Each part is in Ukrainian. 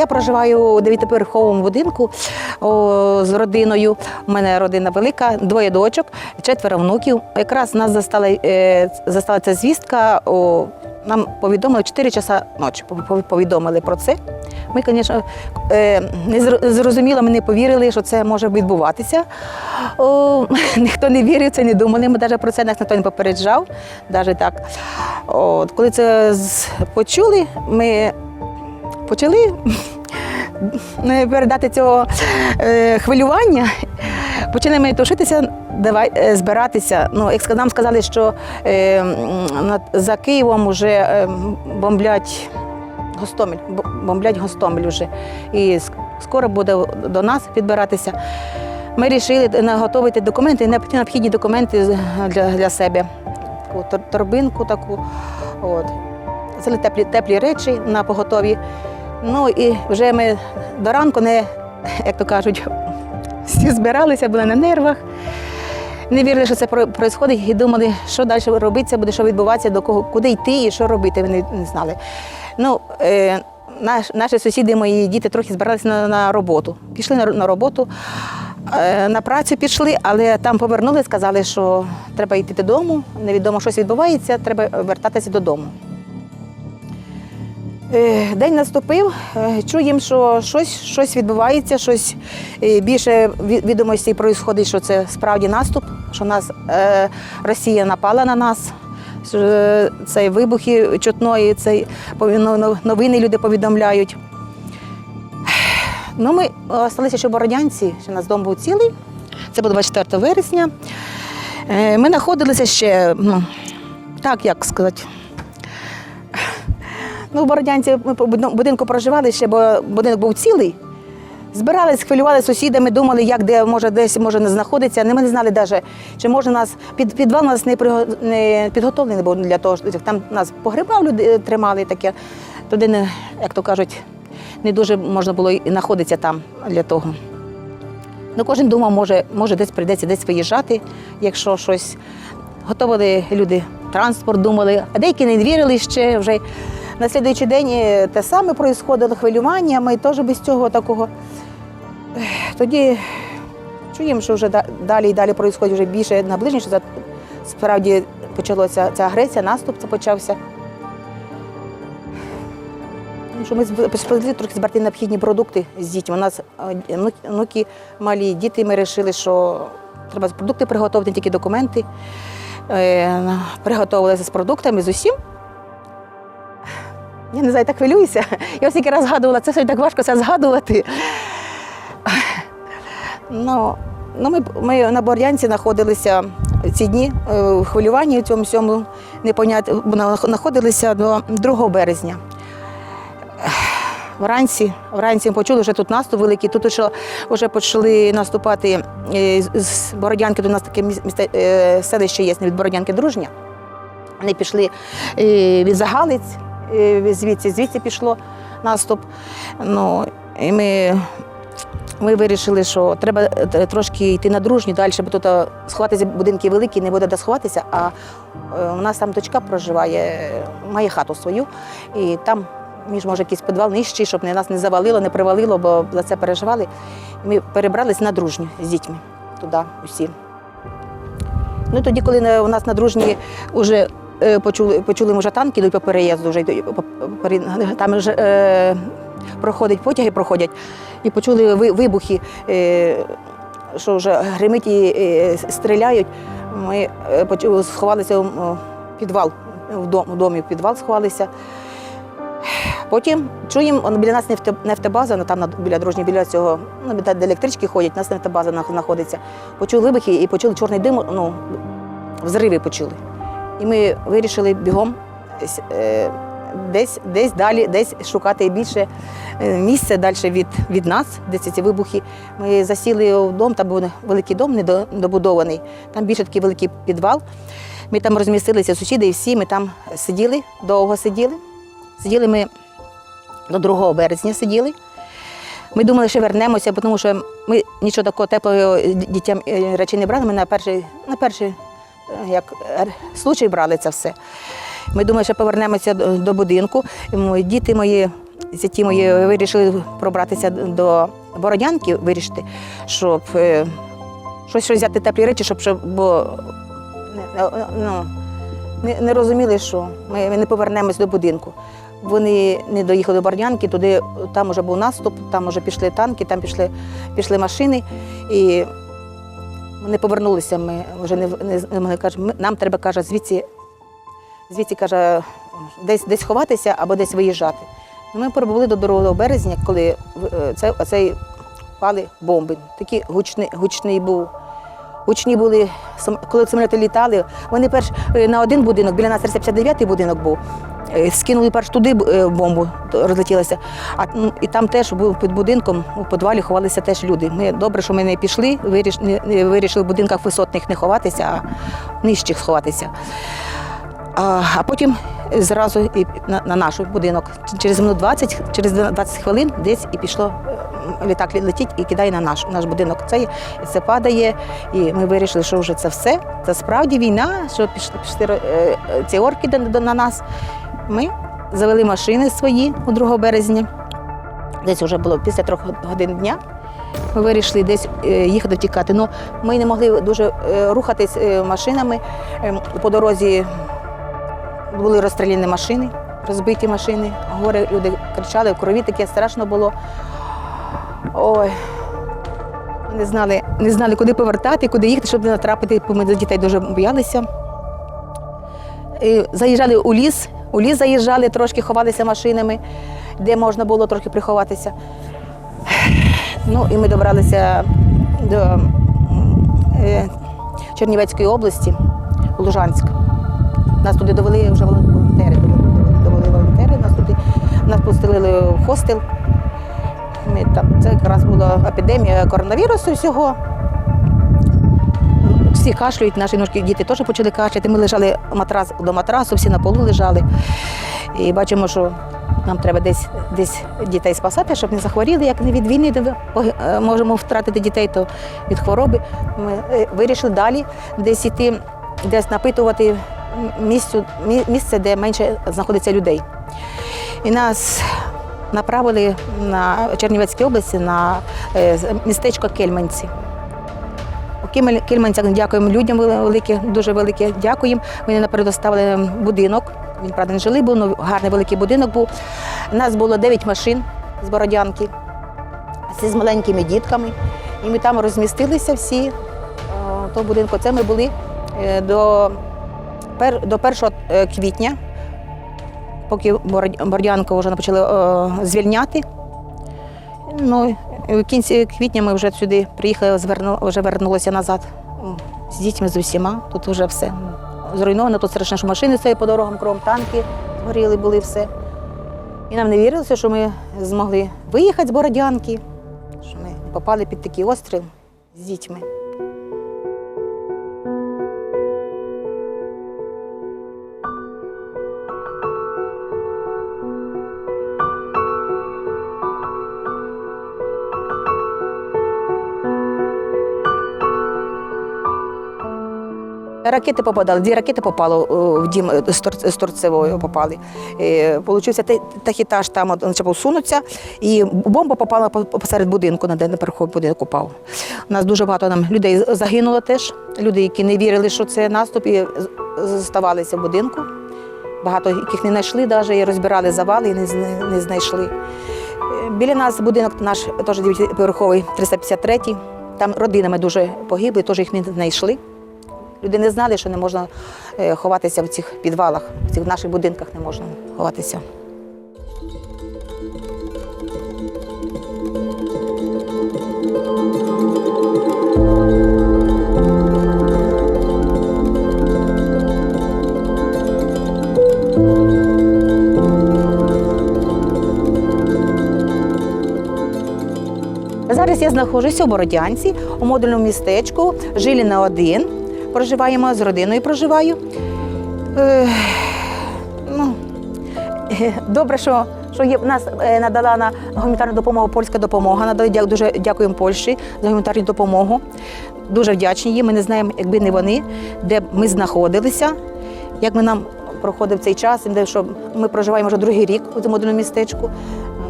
Я проживаю у дев'ятиповерховому будинку о, з родиною. У мене родина велика, двоє дочок, четверо внуків. Якраз нас застала, е, застала ця звістка. О, нам повідомили 4 часа ночі. Повідомили про це. Ми, звісно, е, не зрозуміло, ми не повірили, що це може відбуватися. О, ніхто не вірив, це не думали. Ми навіть про це нас ніхто не попереджав. Навіть так. От, коли це почули, ми почали передати цього е, хвилювання. Почали ми тушитися, давай е, збиратися. Ну, як нам сказали, що е, за Києвом вже бомблять Гостомель, бомблять Гостомель вже. І скоро буде до нас підбиратися. Ми вирішили наготовити документи, необхідні- документи для, для себе. Таку тор- торбинку таку. От. Взяли теплі, теплі речі на поготові. Ну і вже ми до ранку не, як то кажуть, всі збиралися, були на нервах. Не вірили, що це відбувається, і думали, що далі робитися буде, що відбуватися, до кого, куди йти і що робити, вони не знали. Ну, е, наш, наші сусіди, мої діти трохи збиралися на, на роботу. Пішли на, на роботу, е, на працю пішли, але там повернули, сказали, що треба йти додому, невідомо щось відбувається, треба вертатися додому. Е, День наступив, е, чуємо, що щось, щось відбувається, щось е, більше ві- відомостей проїсходить, що це справді наступ, що нас Росія напала на нас. що, е, вибухи чутної, но- новини люди повідомляють. Ну, ми залишилися в Бородянці, у нас дом був цілий. Це було 24 вересня. Ми знаходилися ще, ну, так як сказати. Ну, в Бородянці ми по будинку проживали ще, бо будинок був цілий. Збирались, хвилювали сусідами, думали, як де може десь може не знаходиться. Ми не знали навіть, чи може нас під підвал нас не, приго- не підготовлений був для того, що там нас погребав люди е, тримали таке. Туди не, як то кажуть, не дуже можна було і знаходитися там для того. Ну, кожен думав, може, може десь прийдеться десь виїжджати, якщо щось. Готували люди транспорт, думали, а деякі не вірили ще вже. На слідуючий день е, те саме проїсходило, хвилювання, ми теж без цього такого. Тоді чуємо, що вже далі і далі проїсходить вже більше наближніше. Справді почалася ця агресія, наступ це почався. Ну, що ми сподівали трохи збирати необхідні продукти з дітьми. У нас е, внуки малі, діти, ми вирішили, що треба продукти приготувати, не тільки документи. Е, Приготувалися з продуктами, з усім. Я не знаю, так хвилююся. Я ось тільки раз згадувала, це сьогодні так важко це згадувати. Ну, ну ми, ми на Бор'янці знаходилися ці дні е, у хвилюванні у цьому всьому непонятно, знаходилися до 2 березня. Вранці, вранці ми почули, що тут наступ великий. Тут вже, вже почали наступати е, з- Бородянки. До нас таке міс- місте, е, селище є від Бородянки Дружня. Вони пішли е, від Загалиць, звідси, звідси пішло наступ. Ну, і ми, ми вирішили, що треба е, трошки йти на дружню далі, бо тут е, сховатися будинки великі, не буде де сховатися. А е, у нас там дочка проживає, е, має хату свою, і там між може якийсь підвал нижчий, щоб нас не завалило, не привалило, бо за це переживали. Ми перебрались на дружню з дітьми туди усі. Ну тоді, коли у нас на дружні вже е, почули, почули може танки йдуть по переїзду, вже йдуть там вже е, проходять потяги, проходять, і почули ви- вибухи, е, що вже гримить і е, стріляють. Ми е, почу- сховалися в підвал, в дом- в домі в підвал сховалися. Потім чуємо, біля нас нефтебаза, ну, там біля дружні, біля цього, ну, де електрички ходять, у нас нефтебаза знаходиться. Почули вибухи і почули чорний дим, ну, взриви почули. І ми вирішили бігом е, десь, десь далі, десь шукати більше е, місце далі від, від нас, де ці ці вибухи. Ми засіли в дом, там був великий дом недобудований, там більше такий великий підвал. Ми там розмістилися сусіди і всі, ми там сиділи, довго сиділи. Сиділи ми до 2 березня сиділи. Ми думали, що вернемося, тому що ми нічого такого теплого дітям е, речей не брали. Ми на перший, на перший як, е, случай брали це все. Ми думали, що повернемося до, будинку. Діти мої зяті мої вирішили пробратися до Бородянки, вирішити, щоб е, щось, щось взяти теплі речі, щоб, бо ну, не, не розуміли, що ми, не повернемось до будинку. Вони не доїхали до Бородянки, туди там вже був наступ, там вже пішли танки, там пішли, пішли машини. І вони повернулися. Ми вже не, не, не кажуть, нам треба каже, звідси, звідси каже, десь, десь ховатися або десь виїжджати. Ми прибули до 2 березня, коли е, це, оцей впали бомби. Такий гучний, гучний був. Гучні були, коли самоліти літали, вони перш е, на один будинок, біля нас 359 будинок був. Е, Скинули перш туди е, бомбу, розлетілася. А ну, і там теж був під будинком, у підвалі ховалися теж люди. Ми добре, що ми не пішли, вирішили в будинках висотних не ховатися, а нижчих сховатися. А, а потім зразу і на, на наш будинок. Через минут 20, через 20 хвилин десь і пішло. е, Літак летить і кидає на наш, наш будинок. Це, і це падає. І ми вирішили, що вже це все. Це справді війна, що пішли, пішли ці орки на нас. Ми завели машини свої у 2 березня. Десь вже було після трьох годин дня. Ми вирішили десь е, їхати втікати. Ну, ми не могли дуже е, рухатись е, машинами. Ем, По дорозі були розстріляні машини, розбиті машини. Горе люди кричали, в крові таке страшно було. Ой. Ми Не знали, не знали, куди повертати, куди їхати, щоб не натрапити, бо ми за дітей дуже боялися. І заїжджали у ліс, у ліс заїжджали, трошки ховалися машинами, де можна було трохи приховатися. Ну і ми добралися до е, Чернівецької області, Лужанськ. Нас туди довели вже волонтери. Довели, волонтери. Нас туди нас поселили в хостел. Ми там, це якраз була епідемія коронавірусу всього. Всі кашлюють, наші ножки діти теж почали кашляти. Ми лежали матрас до матрасу, всі на полу лежали. І бачимо, що нам треба десь, десь дітей спасати, щоб не захворіли, як не від війни, е, можемо втратити дітей, то від хвороби. Ми е, вирішили далі десь іти, десь напитувати місцю, місце, де менше знаходиться людей. І нас направили на Чернівецькій області на е, містечко Кельменці. У дякуємо людям вели- велике, дуже велике дякуємо. Вони нам предоставили будинок. Він, правда, не жилий був, але гарний великий будинок був. У нас було 9 машин з Бородянки, з маленькими дітками. І ми там розмістилися всі е, тому будинку. Це ми були е, до, до 1 е, квітня, поки Бород- Бородянку вже почали звільняти. Ну, в кінці квітня ми вже сюди приїхали, зверну, вже вернулися назад з дітьми з усіма. Тут вже все зруйновано, тут страшно, що машини стоять по дорогам, кром танки згоріли, були все. І нам не вірилося, що ми змогли виїхати з Бородянки, що ми попали під такий остріл з дітьми. Ракети попадали, дві ракети попало в дім е, з Тор- торцевою попали. Е, Получився тахітаж там почав сунутися, і бомба попала посеред будинку, на де на будинок упав. У нас дуже багато нам людей загинуло теж. Люди, які не вірили, що це наступ, і з- в будинку. Багато яких не знайшли, навіть і розбирали завали і не, знайшли. Е, Біля нас будинок наш теж дев'ятиповерховий, 353 Там родинами дуже погибли, теж їх не знайшли. Люди не знали, що не можна е, ховатися в цих підвалах, в цих наших будинках не можна ховатися. Зараз я знаходжуся у Бородянці, у модульному містечку, Жиліна 1. Проживаємо з родиною проживаю. Е, ну, е, добре, що, що є, нас е, надала на гуманітарну допомогу польська допомога. Надали, дуже дякуємо Польщі за гуманітарну допомогу. Дуже вдячні їм. Ми не знаємо, якби не вони, де б ми знаходилися, як ми нам проходив цей час, де що ми проживаємо вже другий рік у цьому модульному містечку.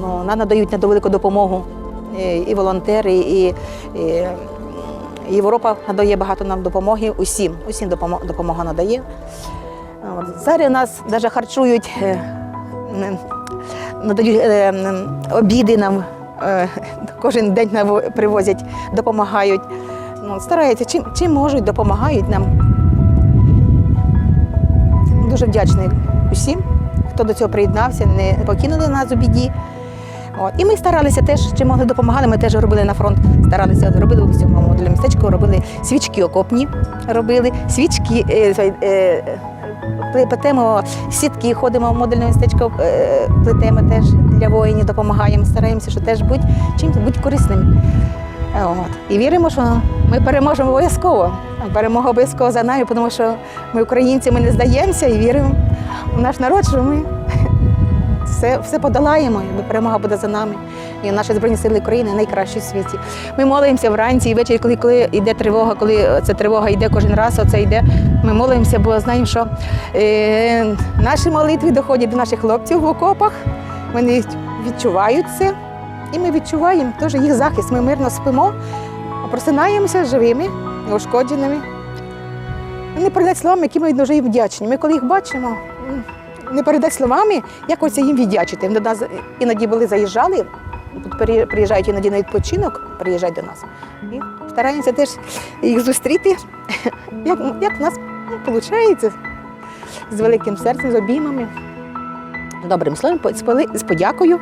Ну, нам надають на велику допомогу і волонтери, і, і Європа надає багато нам допомоги. Усім, усім допомога надає. Зараз нас навіть харчують, е, надають е, обіди нам, е, кожен день нам привозять, допомагають. Ну, стараються, чим, чим можуть, допомагають нам. Дуже вдячний усім, хто до цього приєднався, не покинули нас у біді. От. І ми старалися теж, чим могли допомагали, ми теж робили на фронт, старалися, робили у всьому модулі містечку, робили свічки окопні, робили свічки, е, е, плетемо сітки, ходимо в модульне містечко, е, плетемо теж для воїнів, допомагаємо, стараємося, що теж будь чимось будь корисним. Е, От. І віримо, що ми переможемо обов'язково. Перемога обов'язково за нами, тому що ми українці, ми не здаємося і віримо в наш народ, що ми все, все подолаємо, і перемога буде за нами. І наші Збройні сили України найкращі в світі. Ми молимося вранці і ввечері, коли, коли йде тривога, коли ця тривога йде кожен раз, оце йде. Ми молимося, бо знаємо, що е, наші молитви доходять до наших хлопців в окопах. Вони відчувають це, і ми відчуваємо теж їх захист. Ми мирно спимо, а просинаємося живими, неушкодженими. Не передать словами, які ми дуже їм вдячні. Ми коли їх бачимо, не передать словами, як оце їм віддячити. Іноді були заїжджали, приїжджають іноді на відпочинок, приїжджають до нас. І стараємося теж їх зустріти, як, як в нас виходить, з великим серцем, з обіймами, добрим словом, з подякою.